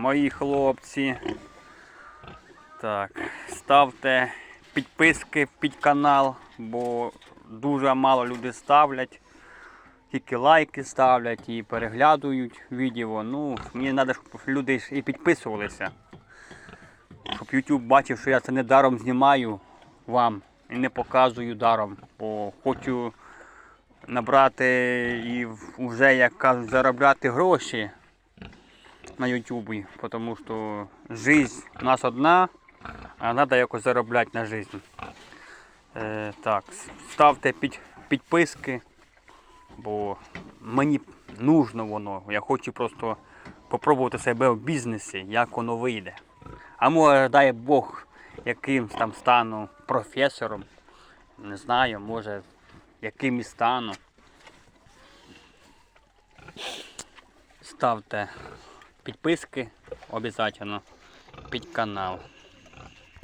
мої хлопці. Так, ставте підписки під канал, бо дуже мало люди ставлять. Тільки лайки ставлять і переглядують відео. Ну, мені треба, щоб люди і підписувалися. Щоб YouTube бачив, що я це не даром знімаю вам і не показую даром. Бо хочу набрати і вже, як кажуть, заробляти гроші на Ютубі, тому що життя у нас одна, а треба якось заробляти на життя. Е, так, ставте під, підписки, бо мені нужно воно. Я хочу просто попробувати себе в бізнесі, як воно вийде. А може, дай Бог, якимсь там стану професором. Не знаю, може, яким і стану. Ставте підписки обов'язково під канал.